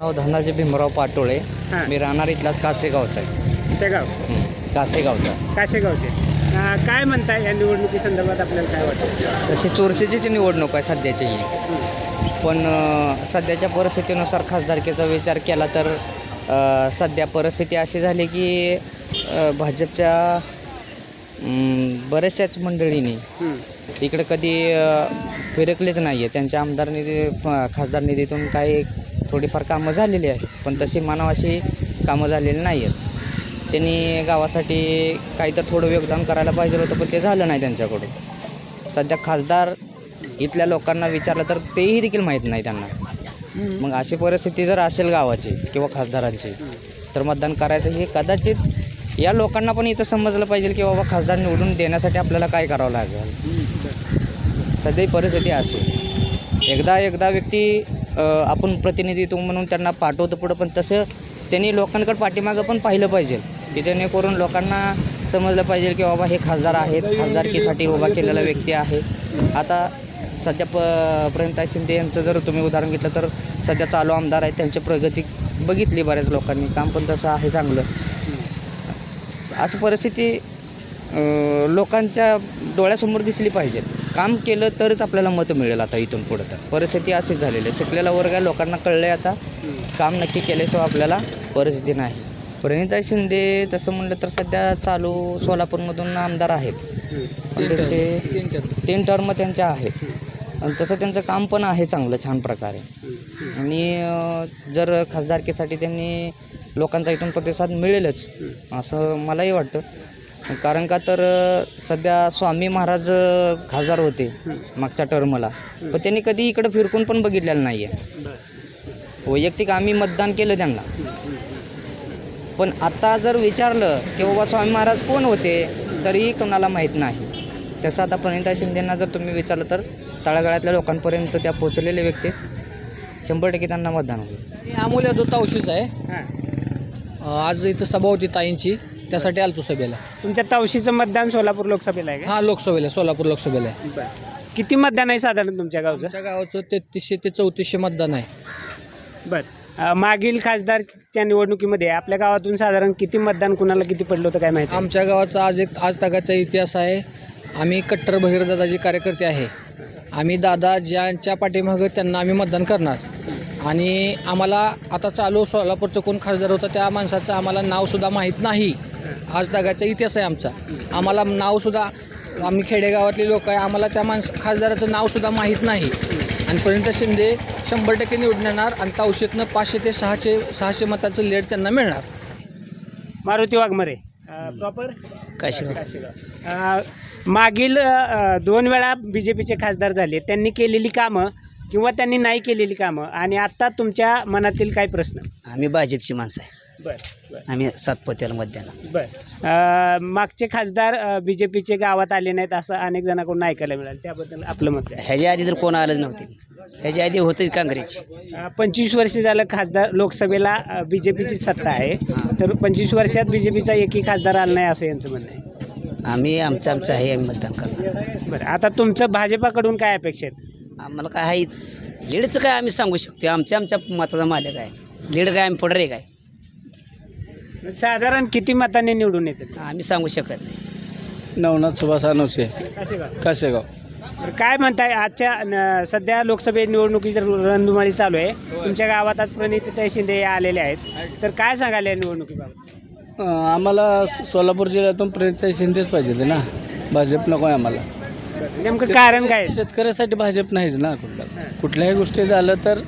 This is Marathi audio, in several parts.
नाव धनाजी भीमराव पाटोळे. हां. मी राहणार इथलाच कासेगावचा आहे. शेगाव हं, कासेगावचा. काशेगावचे अं, काय म्हणताय या निवडणुकी संदर्भात आपल्याला काय वाटतं? तशी चोरशीचीच निवडणूक आहे सध्याची ही. पण अ, सध्याच्या परिस्थितीनुसार खासदारकीचा विचार केला तर अ, सध्या परिस्थिती अशी झाली की अ, भाजपच्या बऱ्याचशाच मंडळींनी हं. इकडे कधी अ, फिरकलेच नाही आहे त्यांच्या आमदार निधी प- खासदार निधीतून काही थोडीफार कामं झालेली आहेत पण तशी मानवाशी कामं झालेली नाही आहेत त्यांनी गावासाठी काही तर थोडं योगदान करायला पाहिजे होतं पण ते झालं नाही त्यांच्याकडून. सध्या खासदार इथल्या लोकांना विचारलं तर तेही देखील माहीत नाही त्यांना. मग अशी परिस्थिती जर असेल गावाची किंवा खासदारांची तर मतदान करायचं हे कदाचित या लोकांना पण इथं समजलं पाहिजे की बाबा खासदार निवडून देण्यासाठी आपल्याला काय करावं लागेल. सध्या ही परिस्थिती असे एकदा एकदा व्यक्ती आपण प्रतिनिधित्व म्हणून त्यांना पाठवतो पुढं पण तसं त्यांनी लोकांकडे पाठीमागं पण पाहिलं पाहिजे की जेणेकरून लोकांना समजलं पाहिजे की बाबा हे खासदार आहेत खासदारकीसाठी उभा केलेला व्यक्ती आहे. आता सध्या प प्रेमताई शिंदे यांचं जर तुम्ही उदाहरण घेतलं तर सध्या चालू आमदार आहेत त्यांची प्रगती बघितली बऱ्याच लोकांनी काम पण तसं आहे चांगलं. अशी परिस्थिती लोकांच्या डोळ्यासमोर दिसली पाहिजे. काम केलं तरच आपल्याला मतं मिळेल आता इथून पुढं तर. परिस्थिती अशीच झालेली आहे. शिकलेला वर्ग आहे लोकांना कळलं आहे आता. काम नक्की केल्याशिवाय आपल्याला परिस्थिती नाही. प्रणिता शिंदे तसं म्हणलं तर सध्या चालू सोलापूरमधून आमदार आहेत. त्यांचे तीन टर्म त्यांच्या आहेत. आणि तसं त्यांचं काम पण आहे चांगलं छान प्रकारे. आणि जर खासदारकीसाठी त्यांनी लोकांचा इथून प्रतिसाद मिळेलच असं मलाही वाटतं. कारण का तर सध्या स्वामी महाराज खासदार होते मागच्या टर्मला. पण त्यांनी कधी इकडं फिरकून पण बघितलेलं नाही आहे वैयक्तिक आम्ही मतदान केलं त्यांना. पण आता जर विचारलं की बाबा स्वामी महाराज कोण होते तरीही कोणाला माहीत नाही. तसं आता प्रणिता शिंदेंना जर तुम्ही विचारलं तर तळागाळातल्या लोकांपर्यंत त्या पोचलेले व्यक्ती. शंभर टक्के त्यांना मतदान होईल. मी अमोल यादव तावशीच आहे. आज इथं सभा होती ताईंची. त्यासाठी आलतो सभेला. तुमच्या तवशीचं मतदान सोलापूर लोकसभेला आहे का? हा लोकसभेला सोलापूर लोकसभेला आहे. बरं. किती मतदान आहे साधारण तुमच्या गावचं? आमच्या गावाचं तेहतीसशे ते चौतीसशे मतदान आहे. बरं. मागील खासदारच्या निवडणुकीमध्ये आपल्या गावातून साधारण किती मतदान कुणाला किती पडलं होतं काय माहिती? आमच्या गावाचा आज एक आज तगाचा इतिहास आहे. आम्ही कट्टर भगीरदादाचे कार्यकर्ते आहे. आम्ही दादा ज्यांच्या पाठीमागं त्यांना आम्ही मतदान करणार. आणि आम्हाला आता चालू सोलापूरचं कोण खासदार होतं त्या माणसाचं आम्हाला नावसुद्धा माहीत नाही. आज तगाचा इतिहास आहे आमचा. आम्हाला नावसुद्धा आम्ही खेडेगावातले लोक आहे आम्हाला त्या माणस खासदाराचं नावसुद्धा माहीत नाही. आणि पर्यंत शिंदे शंभर टक्के निवडून येणार आणि तावशेतनं पाचशे ते सहाशे सहाशे मताचं लेट त्यांना मिळणार. मारुती वाघमारे प्रॉपर काशीगाव. मागील दोन वेळा बी जे पीचे खासदार झाले. त्यांनी केलेली कामं किंवा त्यांनी नाही केलेली कामं. आणि आत्ता तुमच्या मनातील काय प्रश्न? आम्ही भाजपची माणसं आहे. बरं बरं. आम्ही सातपोत्याला मतदान बरं. मागचे खासदार बी जे पीचे गावात आले नाहीत असं अनेक जणांकडून ऐकायला मिळालं. त्याबद्दल आपलं मत आहे ह्याच्या आधी तर कोण आलंच नव्हते. ह्याच्या आधी होतेच काँग्रेसची पंचवीस वर्ष झालं खासदार लोकसभेला बी जे पीची सत्ता आहे. तर पंचवीस वर्षात बी जे पीचा एकही खासदार आला नाही असं यांचं म्हणणं आहे. आम्ही आमचं आमचं आहे आम्ही मतदान करणार. बरं आता तुमचं भाजपाकडून काय अपेक्षा आहेत? आम्हाला काय आहेच. लीडचं काय आम्ही सांगू शकतो. आमच्या आमच्या मताचा मालक आहे. लीड काय आम्ही पुढे काय? साधारण किती मतांनी निवडून येतात? आम्ही सांगू शकत नाही. नवनाथ सुभाष काशेगाव काशेगाव बरं, काय म्हणताय आजच्या न- सध्या लोकसभे निवडणुकीची रणधुमाळी चालू आहे. तुमच्या गावात आज प्रणितीताई शिंदे या आलेल्या आहेत. तर काय सांगाल या निवडणुकीबाबत? अं, आम्हाला सो- सोलापूर जिल्ह्यातून प्रणिता शिंदेच पाहिजे होते ना. भाजप नको आहे आम्हाला. नेमकं कारण काय? आहे? शेतकऱ्यासाठी भाजप नाहीच ना कुठलं. कुठल्याही गोष्टी झालं तर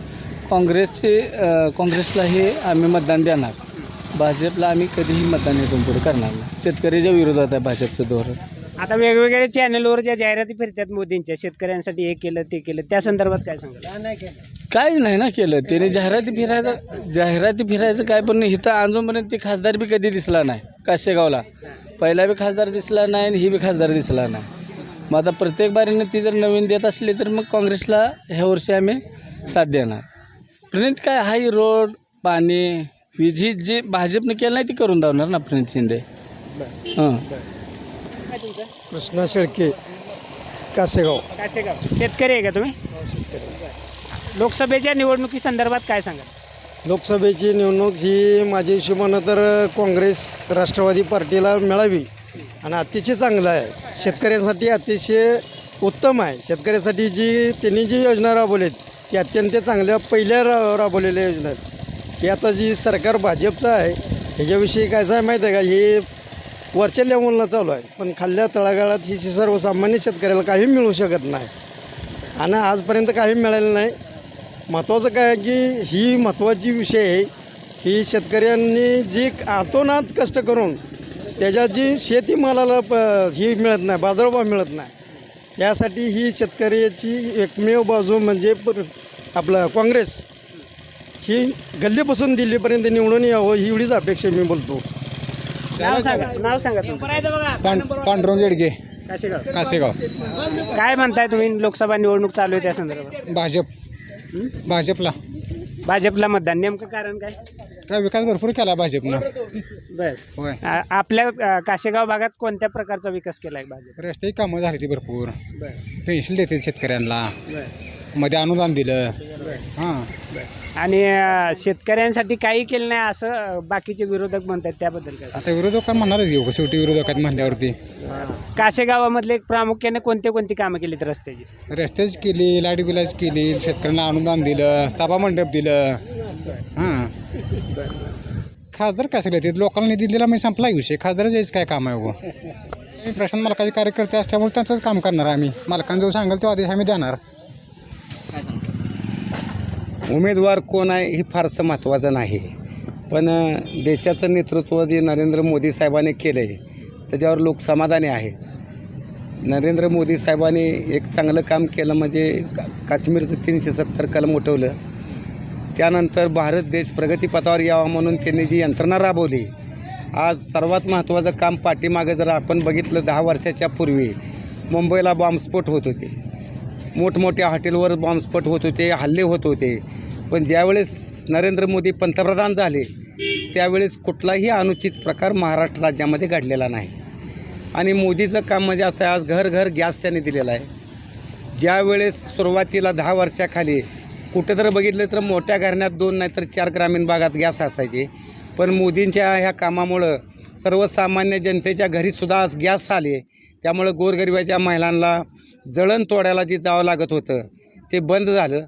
काँग्रेसची अं, काँग्रेसलाही आम्ही मतदान देणार. भाजपला आम्ही कधीही मतदान इथून पुढे करणार नाही. शेतकऱ्याच्या विरोधात आहे भाजपचं धोरण. आता वेगवेगळ्या चॅनलवर ज्या जाहिराती फिरतात मोदींच्या शेतकऱ्यांसाठी हे केलं ते केलं त्या संदर्भात काय सांगाल? काहीच नाही ना केलं. त्याने जाहिराती फिरायचं जाहिराती फिरायचं काय पण नाही. इथं अजूनपर्यंत ती खासदार बी कधी दिसला नाही काशेगावला. पहिला बी खासदार दिसला नाही आणि ही बी खासदार दिसला नाही. मग आता प्रत्येक बारीने ती जर नवीन देत असली तर मग काँग्रेसला ह्या वर्षी आम्ही साथ देणार. प्रणित काय? हाही रोड पाणी वीज ही जी भाजपने केलं नाही ती करून दावणार ना प्रणित शिंदे. हां. कृष्णा शेळके कासेगाव. काशेगाव शेतकरी आहे का तुम्ही? लोकसभेच्या निवडणुकी संदर्भात काय सांगाल? लोकसभेची निवडणूक ही माझ्या हिशोबानं तर काँग्रेस राष्ट्रवादी पार्टीला मिळावी. आणि अतिशय चांगलं आहे. शेतकऱ्यांसाठी अतिशय उत्तम आहे. शेतकऱ्यासाठी जी त्यांनी जी योजना राबवलीत ती अत्यंत चांगल्या पहिल्या रा राबवलेल्या योजना आहेत. ही आता जी सरकार भाजपचं आहे ह्याच्याविषयी काय आहे माहीत आहे का? हे वरच्या लेवलला चालू आहे. पण खाल्ल्या तळागाळात ही सर्वसामान्य शेतकऱ्याला काही मिळू शकत नाही. आणि आजपर्यंत काही मिळालं नाही. महत्त्वाचं काय की ही महत्त्वाची विषय आहे की शेतकऱ्यांनी जी आतोनात कष्ट करून त्याच्या जी शेतीमालाला प ही मिळत नाही बाजारभाव मिळत नाही त्यासाठी ही शेतकऱ्याची एकमेव बाजू म्हणजे आपलं काँग्रेस. ही गल्लीपासून दिल्लीपर्यंत निवडून यावं ही एवढीच अपेक्षा मी बोलतो. नाव सांगा नाव सांगा तुमचं. पांडुरंग येडगे काशेगाव कासेगाव. काय म्हणताय तुम्ही? लोकसभा निवडणूक चालू आहे त्या संदर्भात. भाजप. हं? भाजपला. भाजपला मतदान. नेमकं कारण काय? काय विकास भरपूर केला भाजपनं. बर. होय. आ- आपल्या अ, काशेगाव भागात कोणत्या प्रकारचा विकास केला आहे भाजप? रस्त्याची कामं झाली ती भरपूर. बर. पेन्शन देते शेतकऱ्यांना. बर. मध्ये अनुदान दिलं. हां. आणि अ, शेतकऱ्यांसाठी काही केलं नाही असं बाकीचे विरोधक म्हणतात त्याबद्दल काय? आता विरोधकांना म्हणणारच घेऊ शेवटी विरोधकात म्हणल्यावरती. काशेगावामधले प्रामुख्याने कोणते कोणती कामं केलीत रस्त्याची? रस्त्याच केली लाइट बिलाच केली शेतकऱ्यांना अनुदान दिलं सभा मंडप दिलं. हां. खासदार कशाला येते लोकांना निधी दिला मी संपला विषय. खासदारच यायचं काय काम आहे हो? मी प्रशांत मालकाचे कार्यकर्ते असल्यामुळे त्यांचंच काम करणार आम्ही. मालकांना जो सांगेल तो आदेश आम्ही देणार. उमेदवार कोण आहे हे फारसं महत्त्वाचं नाही. पण देशाचं नेतृत्व जे नरेंद्र मोदी साहेबांनी केलं आहे त्याच्यावर लोक समाधानी आहेत. नरेंद्र मोदी साहेबांनी एक चांगलं काम केलं म्हणजे का काश्मीरचं तीनशे सत्तर कलम उठवलं. त्यानंतर भारत देश प्रगतीपथावर यावा म्हणून त्यांनी जी यंत्रणा राबवली आज सर्वात महत्त्वाचं काम पाठीमागं जर आपण बघितलं दहा वर्षाच्या पूर्वी मुंबईला बॉम्बस्फोट होत होते. मोठमोठ्या हॉटेलवर बॉम्बस्फोट होत होते हल्ले होत होते. पण ज्यावेळेस नरेंद्र मोदी पंतप्रधान झाले त्यावेळेस कुठलाही अनुचित प्रकार महाराष्ट्र राज्यामध्ये घडलेला नाही. आणि मोदीचं काम म्हणजे असं आहे आज घर घर गॅस त्यांनी दिलेला आहे. ज्यावेळेस सुरुवातीला दहा वर्षाखाली कुठं तर बघितलं तर मोठ्या घराण्यात दोन नाही तर चार ग्रामीण भागात गॅस असायचे. पण मोदींच्या ह्या कामामुळं सर्वसामान्य जनतेच्या घरीसुद्धा आज गॅस आले. त्यामुळं गोरगरिबाच्या महिलांना जळण तोड्याला जे जावं लागत होतं ते बंद झालं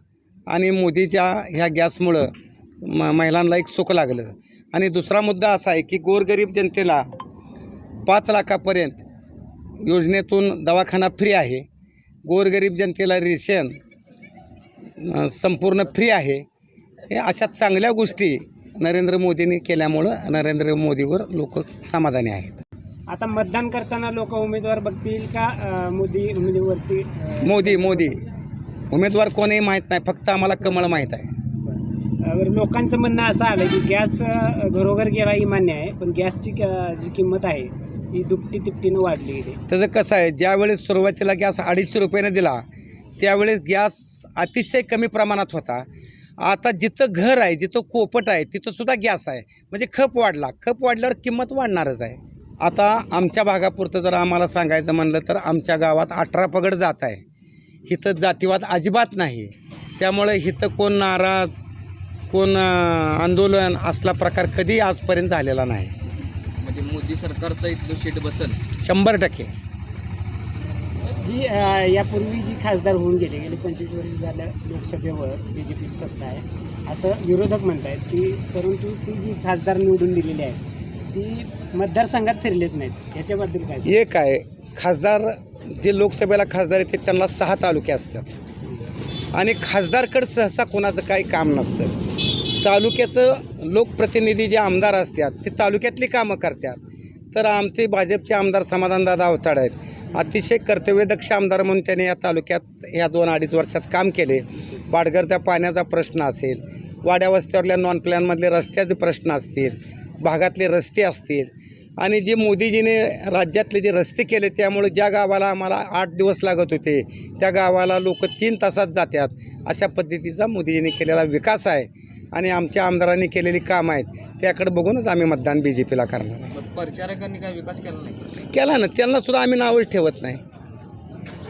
आणि मोदीच्या ह्या गॅसमुळं म महिलांना एक सुख लागलं. आणि दुसरा मुद्दा असा आहे की गोरगरीब जनतेला पाच लाखापर्यंत योजनेतून दवाखाना फ्री आहे. गोरगरीब जनतेला रेशन संपूर्ण फ्री आहे. हे अशा चांगल्या गोष्टी नरेंद्र मोदींनी केल्यामुळं नरेंद्र मोदीवर लोक समाधानी आहेत. आता मतदान करताना लोक उमेदवार बघतील का अ, मोदी उमेदवारती अ, मोदी मोदी. उमेदवार कोणीही माहीत नाही फक्त आम्हाला कमळ माहीत आहे. अ, लोकांचं म्हणणं असं आलं की गॅस अ, घरोघर गेला ही मान्य आहे पण गॅसची क- जी किंमत आहे ही दुपटी तिपटीनं वाढली त्याचं कसं आहे ज्यावेळेस सुरुवातीला गॅस अडीचशे रुपयाने दिला त्यावेळेस गॅस अतिशय कमी प्रमाणात होता. आता जिथं घर आहे जिथं कोपट आहे तिथं सुद्धा गॅस आहे. म्हणजे खप वाढला खप वाढल्यावर किंमत वाढणारच आहे. आता आमच्या भागापुरतं जर आम्हाला सांगायचं म्हणलं तर आमच्या गावात अठरा पगड जात आहे. इथं जातीवाद अजिबात नाही. त्यामुळे इथं कोण नाराज कोण आंदोलन असला प्रकार कधी आजपर्यंत झालेला नाही. म्हणजे मोदी सरकारचा इथलं शेट बसल. शंभर टक्के. जी अ, यापूर्वी जी खासदार होऊन गेले गेले पंचवीस वर्ष झाल्या लोकसभेवर बी जे पी सत्ता आहे. असं विरोधक म्हणत आहेत की परंतु ती जी खासदार निवडून दिलेली आहे ती मतदारसंघात फिरलेच नाहीत. ह्याच्याबद्दल काय एक आहे खासदार जे लोकसभेला खासदार येते त्यांना सहा तालुके असतात. आणि खासदारकडं सहसा कोणाचं काही काम नसतं. तालुक्याचं लोकप्रतिनिधी जे आमदार असतात ते तालुक्यातली कामं करतात. तर आमचे भाजपचे आमदार समाधानदादा अवताड आहेत. अतिशय कर्तव्यदक्ष आमदार म्हणून त्याने या तालुक्यात या दोन अडीच वर्षात काम केले. पाडघरच्या पाण्याचा प्रश्न असेल वाड्या वस्त्यावरल्या नॉन प्लॅनमधले रस्त्याचे प्रश्न असतील भागातले रस्ते असतील. आणि जे मोदीजीने राज्यातले जे रस्ते केले त्यामुळे ज्या गावाला आम्हाला आठ दिवस लागत होते त्या गावाला लोक तीन तासात जातात. अशा पद्धतीचा मोदीजीने केलेला विकास आहे आणि आमच्या आमदारांनी केलेली कामं आहेत त्याकडे बघूनच आम्ही मतदान बी जे पीला करणार आहे. परिचारकांनी काय विकास केला नाही? केला ना त्यांना सुद्धा आम्ही नावच ठेवत नाही.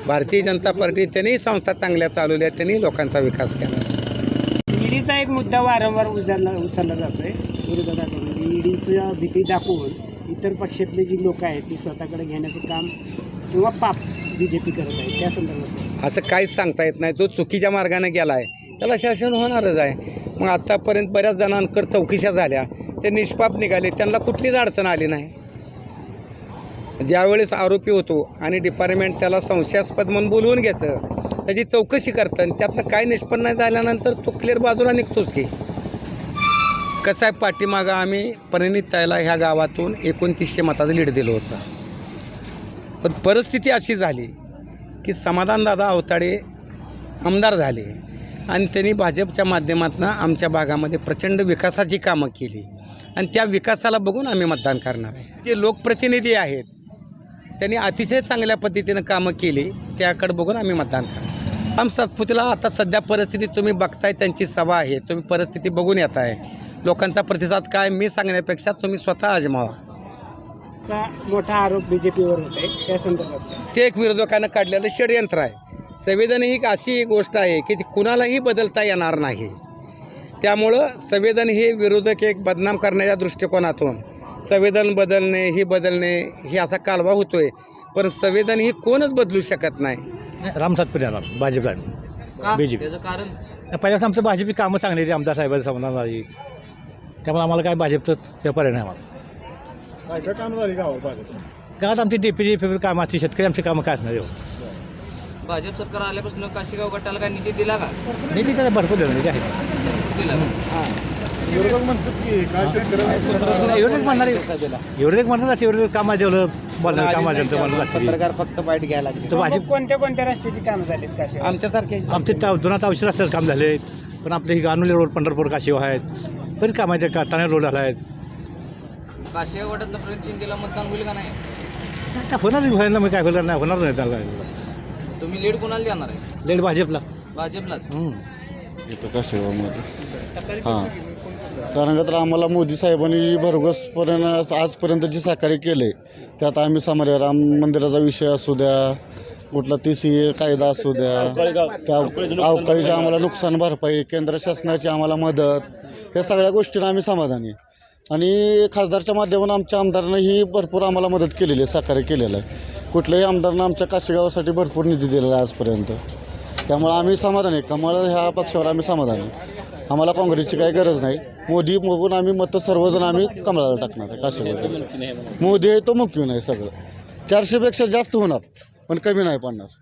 भारतीय जनता पार्टी त्यांनीही संस्था चांगल्या चालवल्या त्यांनी लोकांचा विकास केला. ईडीचा एक मुद्दा वारंवार उचलला उचलला जातोय. विरोधकाकडून ईडीचं भीती दाखवून इतर पक्षातले जी लोक आहेत ती स्वतःकडे घेण्याचं काम किंवा पाप बी जे पी करत आहे त्या संदर्भात. असं काहीच सांगता येत नाही. जो चुकीच्या मार्गाने गेला आहे त्याला शासन होणारच आहे. मग आत्तापर्यंत बऱ्याच जणांकडे चौकशा झाल्या ते निष्पाप निघाले त्यांना कुठलीच अडचण आली नाही. ज्यावेळेस आरोपी होतो आणि डिपार्टमेंट त्याला संशयास्पद म्हणून बोलवून घेतं त्याची चौकशी करतं आणि त्यातनं काय निष्पन्न नाही झाल्यानंतर तो क्लिअर बाजूला निघतोच की. कसं आहे पाठीमागं आम्ही परिणित ह्या गावातून एकोणतीसशे मताचं लीड दिलं होतं. पण परिस्थिती अशी झाली की समाधानदादा अवताडे आमदार झाले आणि त्यांनी भाजपच्या माध्यमातून आमच्या भागामध्ये प्रचंड विकासाची कामं केली. आणि त्या विकासाला बघून आम्ही मतदान करणार आहे. जे लोकप्रतिनिधी आहेत त्यांनी अतिशय चांगल्या पद्धतीनं कामं केली त्याकडे बघून आम्ही मतदान करणार आम सातपुतीला आता सध्या परिस्थिती तुम्ही बघताय त्यांची सभा आहे तुम्ही परिस्थिती बघून येत आहे लोकांचा प्रतिसाद काय मी सांगण्यापेक्षा तुम्ही स्वतः आजमावा चा मोठा आरोप बी जे पीवर होत आहे त्या संदर्भात. ते एक विरोधकानं काढलेलं षडयंत्र आहे. संवेदन ही एक अशी गोष्ट आहे की ती कुणालाही बदलता येणार नाही. त्यामुळं संवेदन हे विरोधक एक बदनाम करण्याच्या दृष्टिकोनातून संवेदन बदलणे ही बदलणे ही असा कालवा होतोय. पण संवेदन ही कोणच बदलू शकत नाही. राम सातपुते येणार भाजपला. त्याचं कारण? पहिल्याच आमचं भाजपी कामं चांगली आमदार साहेबांचं समाधान त्यामुळे आम्हाला काय भाजपचं व्यापार नाही आम्हाला. काय काय काम झाली गावात भाजप? गावात आमची डीपीजी फेवर कामं असते शेतकरी आमची कामं काय असणार भाजप सरकार आल्यापासून काशीगाव गटाला काय निधी दिला का? निधी त्याला भरपूर देणार निधी आहे. दिला विरोधक म्हणतात की काय शेतकऱ्यांना एवढेच म्हणणार एवढेच म्हणतात असं एवढं कामा देवलं बोलणार कामा देवलं म्हणून पत्रकार फक्त बाईट घ्यायला लागले. तर भाजप कोणत्या कोणत्या रस्त्याची कामं झालीत काशी आमच्यासारखे आमचे दोनात औषध रस्त्याचं काम झाले पण आपले ही गानुली रोड पंढरपूर काशिव आहेत. बरीच काम आहेत का ताणे रोड झाला आहेत. काशीगाव गटात प्रणित शिंदेला मतदान होईल का नाही? नाही, आता होणार नाही व्हायला मग काय होणार नाही होणार नाही त्याला. तुम्ही लीड कोणाला देणार आहे? लेट भाजपला. भाजपलाच? हम्म. येतं का सेवामध्ये हां. कारण का तर आम्हाला मोदी साहेबांनी भरघोसपर्यंत आजपर्यंत जे सहकार्य केले त्यात आम्ही समारे राम मंदिराचा विषय असू द्या कुठला ती सी ए कायदा असू द्या त्या अवकाळीची आम्हाला नुकसान भरपाई केंद्र शासनाची आम्हाला मदत या सगळ्या गोष्टींना आम्ही समाधानी आहे. आणि खासदारच्या माध्यमातून आमच्या आमदारानं ही भरपूर आम्हाला मदत केलेली आहे सहकार्य केलेलं आहे. कुठल्याही आमदारानं आमच्या काशीगावासाठी भरपूर निधी दिलेला आहे आजपर्यंत. त्यामुळे आम्ही समाधान आहे. कमळ ह्या पक्षावर आम्ही समाधान आहे. आम्हाला काँग्रेसची काही गरज नाही. मोदी बघून आम्ही मतं सर्वजण आम्ही कमळाला टाकणार आहे काशीगाव मोदी आहे तो मुख्य नाही सगळं. चारशेपेक्षा जास्त होणार. पण कमी नाही पडणार.